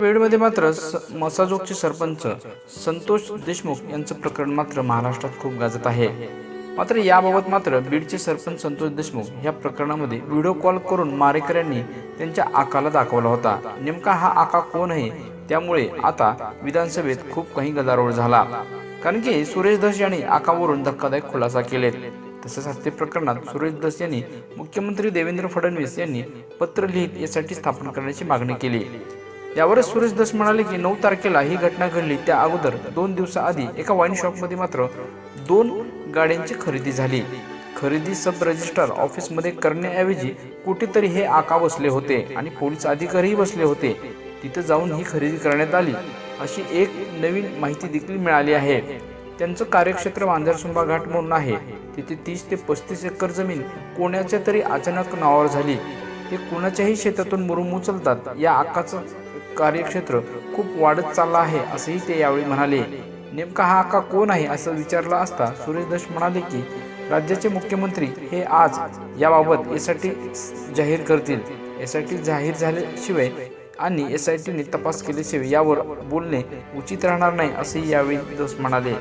पेडमध्ये मात्र स- मसाजोगचे सरपंच संतोष देशमुख यांचं प्रकरण मात्र महाराष्ट्रात खूप गाजत आहे. मात्र याबाबत मात्र बीडचे सरपंच संतोष देशमुख या प्रकरणामध्ये व्हिडिओ कॉल करून मारेकऱ्यांनी त्यांच्या आकाला दाखवला होता. नेमका हा आका कोण आहे? त्यामुळे आता विधानसभेत खूप काही गदारोळ झाला. कारण की सुरेश धस यांनी आकावरून धक्कादायक खुलासा केलेत. तसेच हत्ये प्रकरणात सुरेश धस यांनी मुख्यमंत्री देवेंद्र फडणवीस यांनी पत्र लिहित यासाठी स्थापन करण्याची मागणी केली. यावरच सुरेश दस म्हणाले की नऊ तारखेला ही घटना घडली. त्या अगोदर दोन दिवसाआधी एका वाईन शॉपमध्ये मात्र दोन गाड्यांची खरेदी झाली. खरेदी सब रजिस्ट्रार ऑफिसमध्ये करण्याऐवजी कुठेतरी हे आका बसले होते आणि पोलीस अधिकारीही बसले होते. तिथे जाऊन ही खरेदी करण्यात आली. अशी एक नवीन माहिती देखील मिळाली आहे. त्यांचं कार्यक्षेत्र वांजरसुंबा घाट म्हणून आहे. तिथे तीस ते पस्तीस एकर जमीन कोणाच्या तरी अचानक नावावर झाली. हे कुणाच्याही शेतातून मुरुम उचलतात. या आकाचं कार्यक्षेत्र खूप वाढत चाललं आहे असंही ते यावेळी म्हणाले. नेमका हा आका कोण आहे असं विचारलं असता सुरेश दश म्हणाले की राज्याचे मुख्यमंत्री हे आज याबाबत एस आय टी जाहीर करतील. एस आय टी जाहीर झाल्याशिवाय आणि एस आय टीने तपास केल्याशिवाय यावर बोलणे उचित राहणार नाही असेही यावेळी दस म्हणाले.